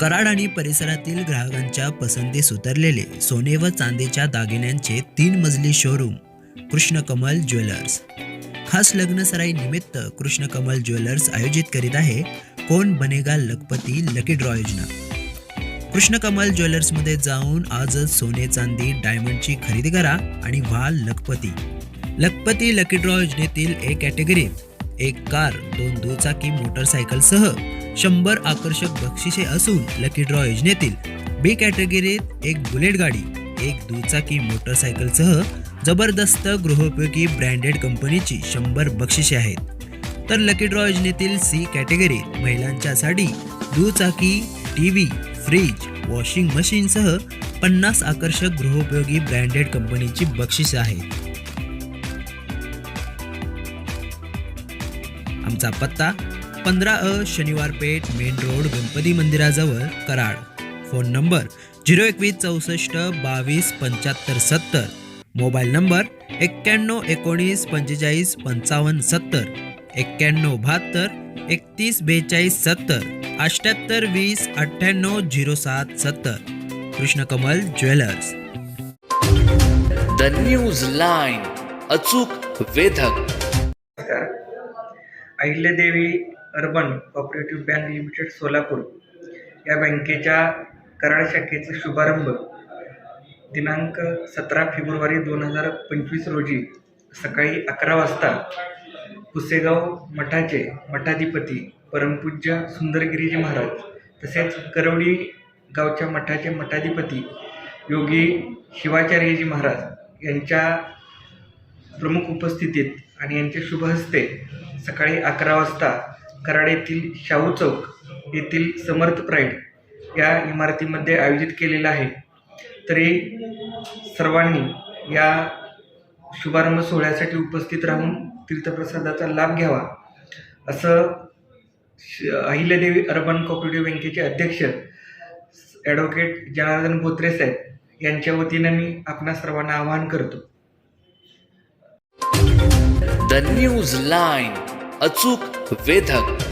कराड आणि परिसरातील ग्राहकांच्या पसंतीस उतरलेले सोने व चांदीच्या दागिन्यांचे तीन मजली शोरूम कृष्णकमल ज्वेलर्स. खास लग्नसराई निमित्त कृष्णकमल ज्वेलर्स आयोजित करीत आहे कोण बनेगा लखपती लकी ड्रॉ योजना. कृष्णकमल ज्वेलर्समध्ये जाऊन आजच सोने चांदी डायमंडची खरेदी करा आणि व्हा लखपती. लखपती लकी ड्रॉ योजनेतील ए कॅटेगरीत एक कार दोन दुचाकी मोटरसायकलसह शंभर आकर्षक बक्षिसे असून लकी ड्रॉ योजनेतील बी कॅटेगरीत एक बुलेट गाडी एक दुचाकी मोटरसायकलसह जबरदस्त गृहोपयोगी ब्रँडेड कंपनीची शंभर बक्षिसे आहेत. तर लकी ड्रॉ योजनेतील सी कॅटेगरी महिलांच्यासाठी दुचाकी टी व्ही फ्रीज वॉशिंग मशीनसह पन्नास आकर्षक गृहोपयोगी ब्रँडेड कंपनीची बक्षिसे आहेत. आमचा पत्ता पंधरा अ शनिवार पेठ मेन रोड गणपती मंदिराजवळ कराड. फोन नंबर झिरो एकवीस चौसष्ट बावीस पंच्याहत्तर सत्तर. मोबाईल नंबर एक्क्याण्णव एकोणीस पंचेचाळीस पंचावन्न सत्तर. एक्क्याण्णव बहात्तर एकतीस बेचाळीस सत्तर. अठ्ठ्याहत्तर वीस अठ्ठ्याण्णव झिरो सात सत्तर. Krishnakamal jewellers. The news line अचूक वेधक. Ahilyadevi urban cooperative bank limited Solapur या बँकेच्या कराड शाखेचा शुभारंभ दिनांक सतरा फेब्रुवारी दोन हजार पंचवीस रोजी सकाळी अकरा वाजता पुसेगाव मठाचे मठाधिपती परमपूज्य सुंदरगिरीजी महाराज तसेच करवडी गावच्या मठाचे मठाधिपती योगी शिवाचार्यजी महाराज यांच्या प्रमुख उपस्थितीत आणि यांच्या शुभ हस्ते सकाळी अकरा वाजता कराड येथील शाहू चौक येथील समर्थ प्राईड या इमारतीमध्ये आयोजित केलेला आहे. तरी सर्वांनी या शुभारंभ सोहळ्यासाठी उपस्थित राहून तीर्थप्रसादाचा लाभ घ्यावा असं श- अहिल्यादेवी अर्बन कॉपरेटिव्ह बँकेचे अध्यक्ष ॲडव्होकेट जनार्दन बोत्रे साहेब यांच्या वतीनं मी आपणा सर्वांना आवाहन करतो. द न्यूज लाईन अचूक वेधक.